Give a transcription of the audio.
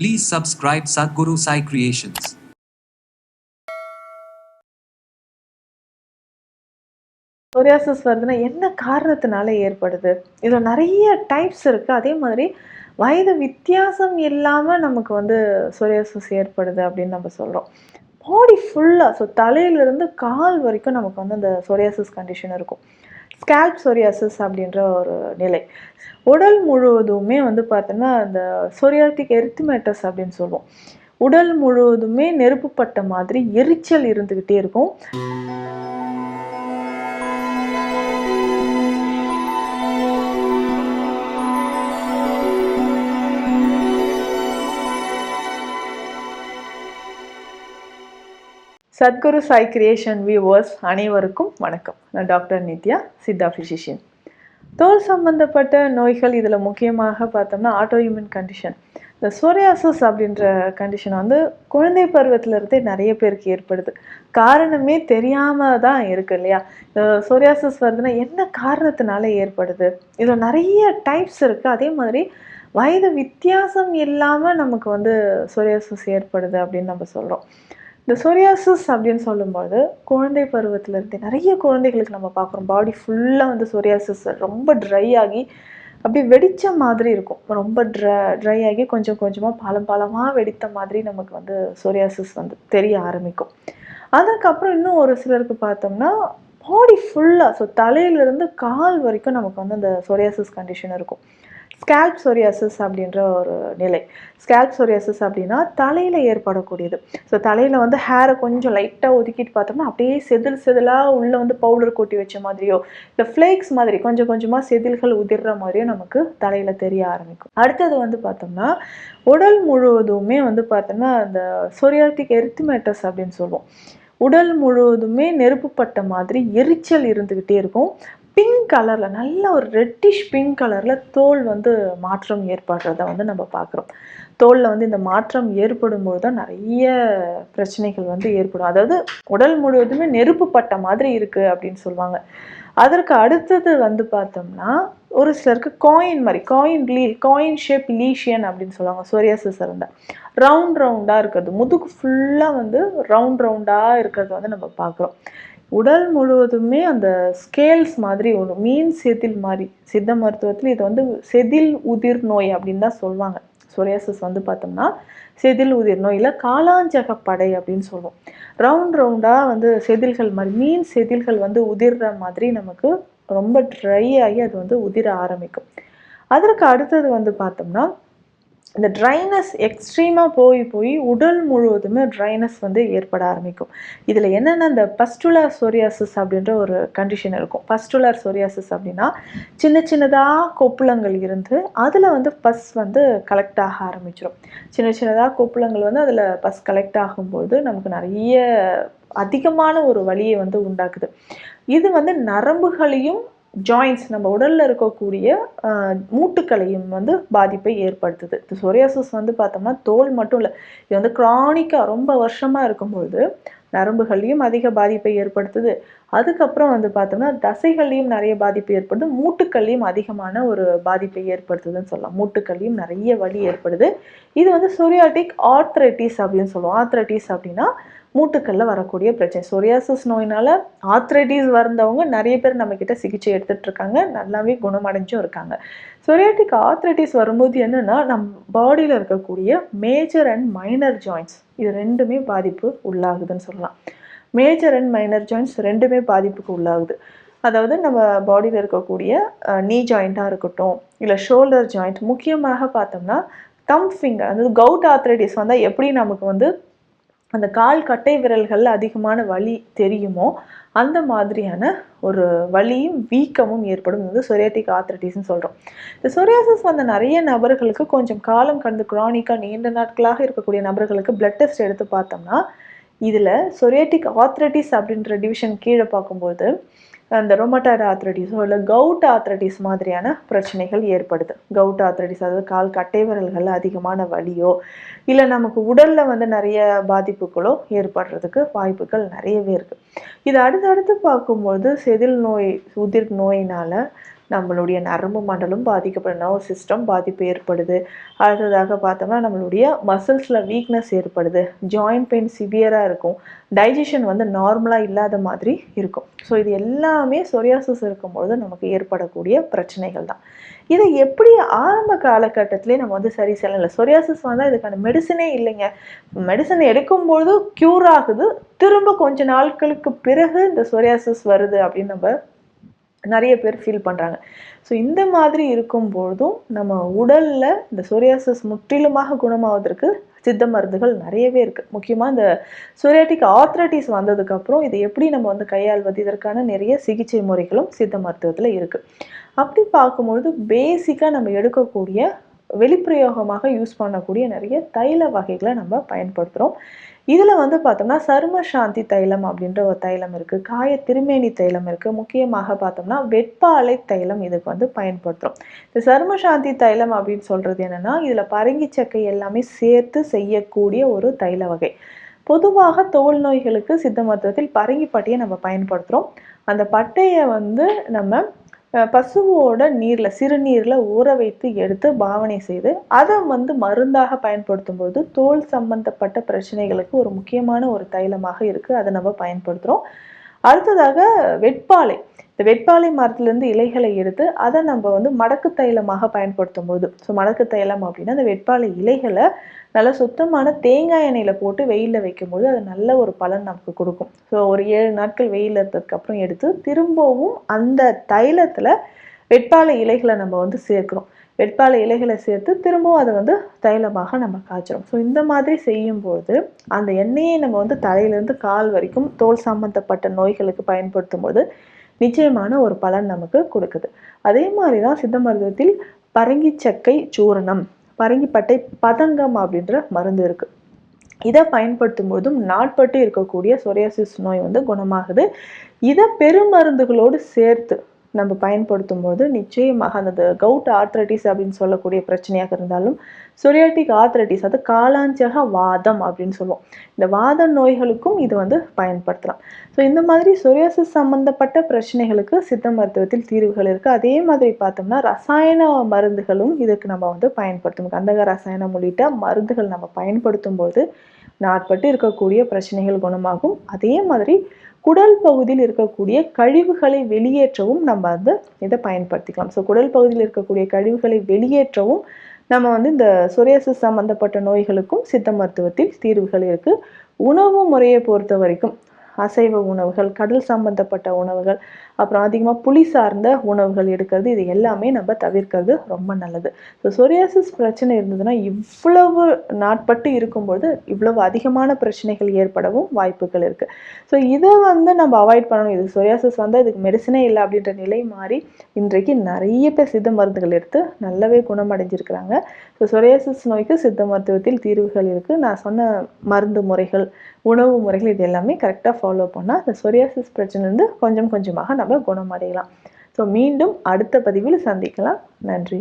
Please subscribe Sadhguru Sai Creations. Psoriasis வருதுன்னா என்ன காரணத்தினால ஏற்படுது? இதில் நிறைய டைப்ஸ் இருக்குது அதே மாதிரி வயது வித்தியாசம் இல்லாமல் நமக்கு வந்து சொரியாசிஸ் ஏற்படுது அப்படின்னு நம்ம சொல்கிறோம் பாடி ஃபுல்லாக ஸோ தலையிலிருந்து கால் வரைக்கும் நமக்கு வந்து அந்த சோரியாசஸ் கண்டிஷன் இருக்கும். ஸ்கேல்ப் சொரியாசிஸ் அப்படின்ற ஒரு நிலை. உடல் முழுவதுமே வந்து பார்த்தோன்னா அந்த சொரியாட்டிக் எரித்துமேட்டஸ் அப்படின்னு சொல்லுவோம். உடல் முழுவதுமே நெருப்புப்பட்ட மாதிரி எரிச்சல் இருந்துக்கிட்டே இருக்கும். சத்குரு சாய் கிரியேஷன் வியூவர்ஸ் அனைவருக்கும் வணக்கம். நான் டாக்டர் நித்யா சித்தா ஃபிசிஷியன் தோல் சம்பந்தப்பட்ட நோய்கள் இதில் முக்கியமாக பார்த்தோம்னா ஆட்டோஇம்யூன் கண்டிஷன் இந்த சோரியாசஸ் அப்படின்ற கண்டிஷன் வந்து குழந்தை பருவத்திலிருந்தே நிறைய பேருக்கு ஏற்படுது. காரணமே தெரியாமல் தான் இருக்குது இல்லையா? சோரியாசஸ் வருதுன்னா என்ன காரணத்தினால ஏற்படுது? இதில் நிறைய டைப்ஸ் இருக்குது அதே மாதிரி வயது வித்தியாசம் இல்லாமல் நமக்கு வந்து சோரியாசஸ் ஏற்படுது அப்படின்னு நம்ம சொல்கிறோம் இந்த சொரியாசிஸ் அப்படின்னு சொல்லும்போது குழந்தை பருவத்திலேருந்து நிறைய குழந்தைகளுக்கு நம்ம பார்க்குறோம். பாடி ஃபுல்லாக வந்து சொரியாசிஸ் ரொம்ப ட்ரை ஆகி அப்படி வெடித்த மாதிரி இருக்கும். ரொம்ப ட்ர ட்ரை ஆகி கொஞ்சம் கொஞ்சமாக பாலம் பாலமாக வெடித்த மாதிரி நமக்கு வந்து சொரியாசிஸ் வந்து தெரிய ஆரம்பிக்கும். அதுக்கப்புறம் இன்னும் ஒரு சிலருக்கு பார்த்தோம்னா பாடி ஃபுல்லாக ஸோ தலையிலிருந்து கால் வரைக்கும் நமக்கு வந்து அந்த சொரியாசிஸ் கண்டிஷன் இருக்கும். ஸ்கேல்ப் சொரியாசிஸ் அப்படின்ற ஒரு நிலை. ஸ்கேல்ப் சொரியாசிஸ் அப்படின்னா தலையில் ஏற்படக்கூடியது. ஸோ தலையில் வந்து ஹேரை கொஞ்சம் லைட்டாக ஒதுக்கிட்டு பார்த்தோம்னா அப்படியே செதில் செதிலாக உள்ளே வந்து பவுடர் கொட்டி வச்ச மாதிரியோ இல்லை ஃப்ளேக்ஸ் மாதிரி கொஞ்சம் கொஞ்சமாக செதில்கள் உதிர்ற மாதிரியோ நமக்கு தலையில் தெரிய ஆரம்பிக்கும். அடுத்தது வந்து பார்த்தோம்னா உடல் முழுவதுமே வந்து பார்த்தோம்னா அந்த சோரியாட்டிக் எரித்துமேட்டஸ் அப்படின்னு சொல்லுவோம். உடல் முழுவதுமே நெருப்புப்பட்ட மாதிரி எரிச்சல் இருந்துக்கிட்டே இருக்கும். பிங்க் கலரில் நல்ல ஒரு ரெட்டிஷ் பிங்க் கலரில் தோல் வந்து மாற்றம் ஏற்படுறத வந்து நம்ம பார்க்குறோம். தோலில் வந்து இந்த மாற்றம் ஏற்படும்போது தான் நிறைய பிரச்சனைகள் வந்து ஏற்படும். அதாவது உடல் முழுவதுமே நெருப்பு பட்ட மாதிரி இருக்குது அப்படின்னு சொல்லுவாங்க. அதற்கு அடுத்தது வந்து பார்த்தோம்னா ஒரு சிலருக்கு காயின் மாதிரி காயின் லீ காயின் ஷேப் லீஷியன் அப்படின்னு சொல்லுவாங்க சொரியாசிஸ் இருந்தால் ரவுண்ட் ரவுண்டாக இருக்கிறது. முதுகு ஃபுல்லாக வந்து ரவுண்ட் ரவுண்டாக இருக்கிறது வந்து நம்ம பார்க்குறோம். உடல் முழுவதுமே அந்த ஸ்கேல்ஸ் மாதிரி ஒன்று மீன் செதில் மாதிரி சித்த மருத்துவத்தில் இது வந்து செதில் உதிர் நோய் அப்படின்னு தான் சொல்லுவாங்க. சொரியாசிஸ் வந்து பார்த்தோம்னா செதில் உதிர் நோய் இல்லை காலாஞ்சகப்படை அப்படின்னு சொல்லுவோம். ரவுண்ட் ரவுண்டாக வந்து செதில்கள் மாதிரி மீன் செதில்கள் வந்து உதிர்ற மாதிரி நமக்கு ரொம்ப ட்ரை ஆகி அது வந்து உதிர ஆரம்பிக்கும். அதற்கு அடுத்தது வந்து பார்த்தோம்னா இந்த ட்ரைனஸ் எக்ஸ்ட்ரீமாக போய் போய் உடல் முழுவதுமே ட்ரைனஸ் வந்து ஏற்பட ஆரம்பிக்கும். இதில் என்னென்ன இந்த பஸ்டுலர் சோரியாசிஸ் அப்படின்ற ஒரு கண்டிஷன் இருக்கும். பஸ்டுலர் சோரியாசிஸ் அப்படின்னா சின்ன சின்னதாக கொப்புளங்கள் இருந்து அதில் வந்து பஸ் வந்து கலெக்ட் ஆக ஆரம்பிச்சிடும் சின்ன சின்னதாக கொப்புளங்கள் வந்து அதில் பஸ் கலெக்ட் ஆகும்போது நமக்கு நிறைய அதிகமான ஒரு வழியை வந்து உண்டாக்குது. இது வந்து நரம்புகளையும் ஜாயின்ஸ் நம்ம உடலில் இருக்கக்கூடிய மூட்டுக்களையும் வந்து பாதிப்பை ஏற்படுத்துது. இந்த சொரியாசிஸ் வந்து பார்த்தோம்னா தோல் மட்டும் இல்லை இது வந்து க்ரானிக்காக ரொம்ப வருஷமாக இருக்கும்பொழுது நரம்புகள்லையும் அதிக பாதிப்பை ஏற்படுத்துது. அதுக்கப்புறம் வந்து பார்த்தோம்னா தசைகள்லையும் நிறைய பாதிப்பு ஏற்படுது. மூட்டுக்கள்லையும் அதிகமான ஒரு பாதிப்பை ஏற்படுத்துதுன்னு சொல்லலாம். மூட்டுக்கள்லையும் நிறைய வலி ஏற்படுது. இது வந்து சொரியாட்டிக் ஆர்த்ரைட்டிஸ் அப்படின்னு சொல்லுவோம். ஆர்த்ரைட்டிஸ் அப்படின்னா மூட்டுக்களில் வரக்கூடிய பிரச்சனை. சொரியாசிஸ் நோயினால் ஆத்ரைட்டிஸ் வந்தவங்க நிறைய பேர் நம்மக்கிட்ட சிகிச்சை எடுத்துகிட்டு இருக்காங்க. நல்லாவே குணமடைஞ்சும் இருக்காங்க. சொரியாட்டிக் ஆத்ரைட்டிஸ் வரும்போது என்னென்னா நம் பாடியில் இருக்கக்கூடிய மேஜர் அண்ட் மைனர் ஜாயின்ஸ் இது ரெண்டுமே பாதிப்பு உள்ளாகுதுன்னு சொல்லலாம். மேஜர் அண்ட் மைனர் ஜாயின்ஸ் ரெண்டுமே பாதிப்புக்கு உள்ளாகுது. அதாவது நம்ம பாடியில் இருக்கக்கூடிய நீ ஜாயிண்ட்டாக இருக்கட்டும் இல்லை ஷோல்டர் ஜாயிண்ட் முக்கியமாக பார்த்தோம்னா தம் ஃபிங்கர் அதாவது கவுட் ஆத்ரைட்டிஸ் வந்தால் எப்படி நமக்கு வந்து அந்த கால் கட்டை விரல்களில் அதிகமான வலி தெரியுமோ அந்த மாதிரியான ஒரு வலியும் வீக்கமும் ஏற்படும். வந்து சொரியாட்டிக் ஆத்ரட்டிஸ்ன்னு சொல்கிறோம் இந்த சொரியாசிஸ் வந்த நிறைய நபர்களுக்கு கொஞ்சம் காலம் கடந்து குரானிக்காக நீண்ட நாட்களாக இருக்கக்கூடிய நபர்களுக்கு பிளட் டெஸ்ட் எடுத்து பார்த்தோம்னா இதில் சொரியாட்டிக் ஆத்ரட்டிஸ் அப்படின்ற டிவிஷன் கீழே பார்க்கும்போது அந்த ரொமட்டாய்டு ஆத்ரட்டிஸோ இல்லை கவுட் ஆத்ரட்டிஸ் மாதிரியான பிரச்சனைகள் ஏற்படுது. கவுட் ஆத்ரட்டிஸ் அதாவது கால் கட்டை விரல்கள் அதிகமான வலியோ இல்லை நமக்கு உடலில் வந்து நிறைய பாதிப்புகளோ ஏற்படுறதுக்கு வாய்ப்புகள் நிறையவே இருக்குது இது அடுத்தடுத்து பார்க்கும்போது செதில் நோய் உதிர் நோயினால் நம்மளுடைய நரம்பு மண்டலம் பாதிக்கப்படும். நர்வ் சிஸ்டம் பாதிப்பு ஏற்படுது. அடுத்ததாக பார்த்தோம்னா நம்மளுடைய மசில்ஸில் வீக்னஸ் ஏற்படுது. ஜாயிண்ட் பெயின் சிவியராக இருக்கும். டைஜஷன் வந்து நார்மலாக இல்லாத மாதிரி இருக்கும். ஸோ இது எல்லாமே சொரியாசிஸ் இருக்கும்பொழுது நமக்கு ஏற்படக்கூடிய பிரச்சனைகள் தான். இதை எப்படி ஆரம்ப காலகட்டத்திலே நம்ம வந்து சரி செய்யலாம்? சொரியாசிஸ் வந்தால் இதுக்கான மெடிசனே இல்லைங்க. மெடிசன் எடுக்கும்பொழுது க்யூர் ஆகுது. திரும்ப கொஞ்ச நாட்களுக்கு பிறகு இந்த சொரியாசிஸ் வருது அப்படின்னு நம்ம நிறைய பேர் ஃபீல் பண்ணுறாங்க ஸோ இந்த மாதிரி இருக்கும்பொழுதும் நம்ம உடலில் இந்த சொரியாசிஸ் முற்றிலுமாக குணமாவதற்கு சித்த மருந்துகள் நிறையவே இருக்குது முக்கியமாக இந்த சொரியாட்டிக் ஆத்ரட்டிஸ் வந்ததுக்கப்புறம் இதை எப்படி நம்ம வந்து கையாள்வது? இதற்கான நிறைய சிகிச்சை முறைகளும் சித்த மருத்துவத்தில் இருக்குது அப்படி பார்க்கும்பொழுது பேசிக்காக நம்ம எடுக்கக்கூடிய வெளிப்பிரயோகமாக யூஸ் பண்ணக்கூடிய நிறைய தைல வகைகளை நம்ம பயன்படுத்துகிறோம் இதில் வந்து பார்த்தோம்னா சரும சாந்தி தைலம் அப்படின்ற ஒரு தைலம் இருக்குது காய திருமேனி தைலம் இருக்குது முக்கியமாக பார்த்தோம்னா வெட்பாலை தைலம் இதுக்கு வந்து பயன்படுத்துகிறோம் இந்த சரும சாந்தி தைலம் அப்படின்னு சொல்கிறது என்னென்னா இதில் பரங்கி சக்கை எல்லாமே சேர்த்து செய்யக்கூடிய ஒரு தைல வகை. பொதுவாக தோல் நோய்களுக்கு சித்த மருத்துவத்தில் பரங்கி பட்டையை நம்ம பயன்படுத்துகிறோம் அந்த பட்டையை வந்து நம்ம பசுவோட நீரில் சிறுநீரில் ஊற வைத்து எடுத்து பாவனை செய்து அதை வந்து மருந்தாக பயன்படுத்தும் போது தோல் சம்பந்தப்பட்ட பிரச்சனைகளுக்கு ஒரு முக்கியமான ஒரு தைலமாக இருக்குது அதை நம்ம பயன்படுத்துகிறோம் அடுத்ததாக வெட்பாலை. இந்த வெட்பாலை மரத்துலேருந்து இலைகளை எடுத்து அதை நம்ம வந்து மடக்கு தைலமாக பயன்படுத்தும் போது ஸோ மடக்கு தைலம் அப்படின்னா அந்த வெட்பாலை இலைகளை நல்லா சுத்தமான தேங்காய் எண்ணெயில் போட்டு வெயிலில் வைக்கும்போது அது நல்ல ஒரு பலன் நமக்கு கொடுக்கும். ஸோ ஒரு ஏழு நாட்கள் வெயில் இருந்ததுக்கப்புறம் எடுத்து திரும்பவும் அந்த தைலத்தில் வெட்பாலை இலைகளை நம்ம வந்து சேர்க்கிறோம். வெட்பாலை இலைகளை சேர்த்து திரும்பவும் அதை வந்து தைலமாக நம்ம காய்ச்சிரும் ஸோ இந்த மாதிரி செய்யும்போது அந்த எண்ணெயை நம்ம வந்து தலையிலேருந்து கால் வரைக்கும் தோல் சம்பந்தப்பட்ட நோய்களுக்கு பயன்படுத்தும் போது நிச்சயமான ஒரு பலன் நமக்கு கொடுக்குது. அதே மாதிரி தான் சித்த மருத்துவத்தில் பரங்கிச்சக்கை சூரணம் பரங்கிப்பட்டை பதங்கம் அப்படின்ற மருந்து இருக்குது இதை பயன்படுத்தும் போதும் நாட்பட்டு இருக்கக்கூடிய சொரியாசிஸ் நோய் வந்து குணமாகுது. இதை பெருமருந்துகளோடு சேர்த்து நம்ம பயன்படுத்தும் போது நிச்சயமாக அந்த கவுட் ஆர்த்ரட்டிஸ் அப்படின்னு சொல்லக்கூடிய பிரச்சனையாக இருந்தாலும் சொரியாட்டிக் ஆர்த்ரட்டிஸ் அது காலாஞ்சக வாதம் அப்படின்னு சொல்லுவோம். இந்த வாத நோய்களுக்கும் இது வந்து பயன்படுத்தலாம். ஸோ இந்த மாதிரி சொரியாசிஸ் சம்பந்தப்பட்ட பிரச்சனைகளுக்கு சித்த மருத்துவத்தில் தீர்வுகள் இருக்குது அதே மாதிரி பார்த்தோம்னா ரசாயன மருந்துகளும் இதுக்கு நம்ம வந்து பயன்படுத்தும் கந்தக ரசாயனம் உள்ளிட்ட மருந்துகள் நம்ம பயன்படுத்தும் போது நாட்பட்டு இருக்கக்கூடிய பிரச்சனைகள் குணமாகும். அதே மாதிரி குடல் பகுதியில் இருக்கக்கூடிய கழிவுகளை வெளியேற்றவும் நம்ம வந்து இதை பயன்படுத்திக்கலாம். ஸோ குடல் பகுதியில் இருக்கக்கூடிய கழிவுகளை வெளியேற்றவும் நம்ம வந்து இந்த சொரியாசிஸ் சம்பந்தப்பட்ட நோய்களுக்கும் சித்த மருத்துவத்தில் தீர்வுகள் இருக்குது உணவு முறையை பொறுத்த வரைக்கும் அசைவ உணவுகள் கடல் சம்பந்தப்பட்ட உணவுகள் அப்புறம் அதிகமாக புளி சார்ந்த உணவுகள் எடுக்கிறது. இது எல்லாமே நம்ம தவிர்க்கிறது ரொம்ப நல்லது. ஸோ சொரியாசிஸ் பிரச்சனை இருந்ததுன்னா இவ்வளவு நாட்பட்டு இருக்கும்போது இவ்வளவு அதிகமான பிரச்சனைகள் ஏற்படவும் வாய்ப்புகள் இருக்குது ஸோ இதை வந்து நம்ம அவாய்ட் பண்ணணும். இது சொரியாசிஸ் வந்தால் இதுக்கு மெடிசனே இல்லை அப்படின்ற நிலை மாறி இன்றைக்கு நிறைய பேர் சித்த மருந்துகள் எடுத்து நல்லாவே குணமடைஞ்சிருக்கிறாங்க. ஸோ சொரியாசிஸ் நோய்க்கு சித்த மருத்துவத்தில் தீர்வுகள் இருக்குது நான் சொன்ன மருந்து முறைகள் உணவு முறைகள் இது எல்லாமே கரெக்டாக ஃபாலோ பண்ணால் அந்த சொரியாசிஸ் பிரச்சனைலேருந்து கொஞ்சம் கொஞ்சமாக நம்ம குணமடையலாம். ஸோ மீண்டும் அடுத்த பதிவில் சந்திக்கலாம். நன்றி.